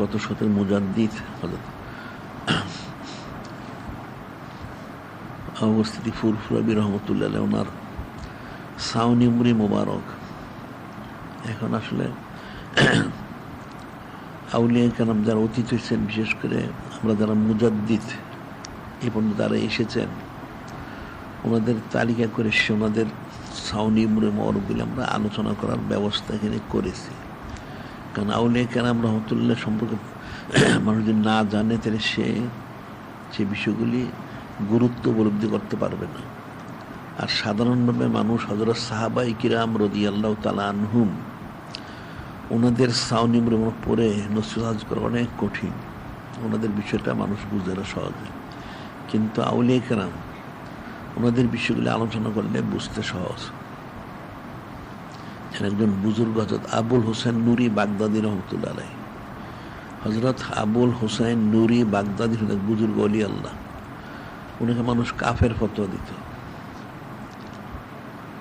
গত শতের মুজাদ্দিদ হজরত অবস্থিতি ফুরফুরাবি রহমতুল্লাহ ওনার সাউনিমুরি মোবারক। এখন আসলে আউলিয়া কালাম যারা অতীত হয়েছেন, বিশেষ করে আমরা যারা মুজাদ্দিদ এ পর্যন্ত তারা এসেছেন, ওনাদের তালিকা করে সে ওনাদের সাউনি মুরে মরগুলি আমরা আলোচনা করার ব্যবস্থা এখানে করেছি। কারণ আউলিয়া কালাম রহমতুল্লাহ সম্পর্কে মানুষ যদি না জানে, তাহলে সে সে বিষয়গুলি গুরুত্ব উপলব্ধি করতে পারবে না। আর সাধারণভাবে মানুষ হজরত সাহাবাই কিরাম রদি আল্লাহ তালা আনহুম ওনাদের সাউনি মুরে পড়ে নসিহাজ করা অনেক কঠিন। ওনাদের বিষয়টা মানুষ বুঝে না সহজে। কিন্তু আউলিয়া কেরাম ওনাদের বিষয়গুলি আলোচনা করলে বুঝতে সহজ। একজন বুজুর্গ হজরত আবুল হোসেন নুরি বাগদাদি রহমতুল্লাহ আলাই হজরত আবুল হোসেন নুরি বাগদাদি হলেন বুজুর্গ অলি আল্লাহ। উনাকে মানুষ কাফের ফতোয়া দিত।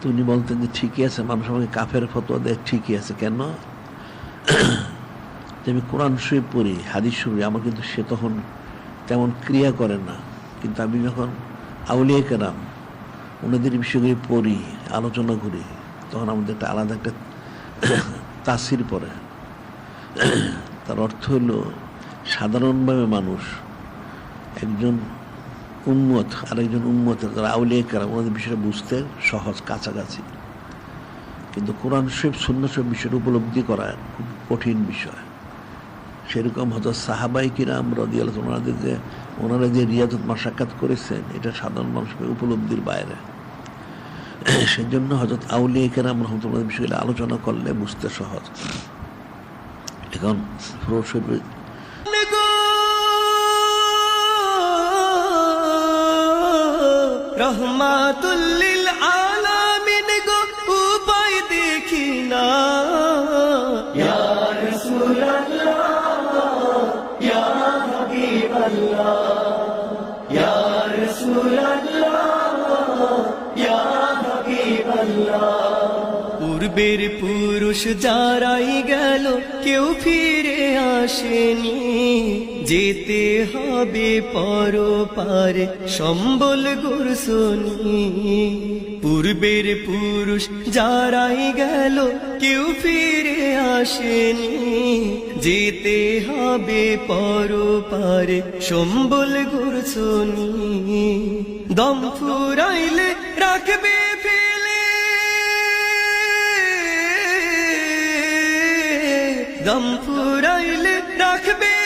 তো উনি বলতেন যে, ঠিকই আছে, মানুষ আমাকে কাফের ফতোয়া দেয়, ঠিকই আছে, কেন? যে, আমি কোরআন শরীফ পড়ি, হাদিস শুনি আমার কিন্তু সে তখন তেমন ক্রিয়া করে না। কিন্তু আমি যখন আউলিয়া কেরাম ওনাদের বিষয়গুলি পড়ি, আলোচনা করি তখন আমাদের একটা আলাদা একটা তাসির পড়ে তার অর্থ হলো, সাধারণভাবে মানুষ একজন উন্মত আরেকজন উন্মত যারা আউলিয়া ওনাদের বিষয়টা বুঝতে সহজ, কাছাকাছি। কিন্তু কোরআন শরীফ শূন্য সব বিষয়টা উপলব্ধি করা খুব কঠিন বিষয়। সেরকম হয়তো সাহাবাই কিরাম রদি ওনাদের যে, ওনারা যে রিয়াজত মাসাক্কাত করেছেন, এটা সাধারণ মানুষের উপলব্ধির বাইরে। সেই জন্য হজরত আউলিয়া কেরাম রহমতুল্লাহ বিষয়ে আলোচনা করলে বুঝতে সহজ। এখন রহমাতুল্লি পূর্বের পুরুষ যারাই গেল, কেউ ফিরে আসেনি। যেতে হবে পর পারে সম্বল গুরসনি। পূর্বের পুরুষ যারাই গেল, কেউ ফিরে আসেনি। যেতে হবে পর পারে সম্বল গুরসনি। দম ফুরাইলে রাখবে দম ফুরাইলে রাখবে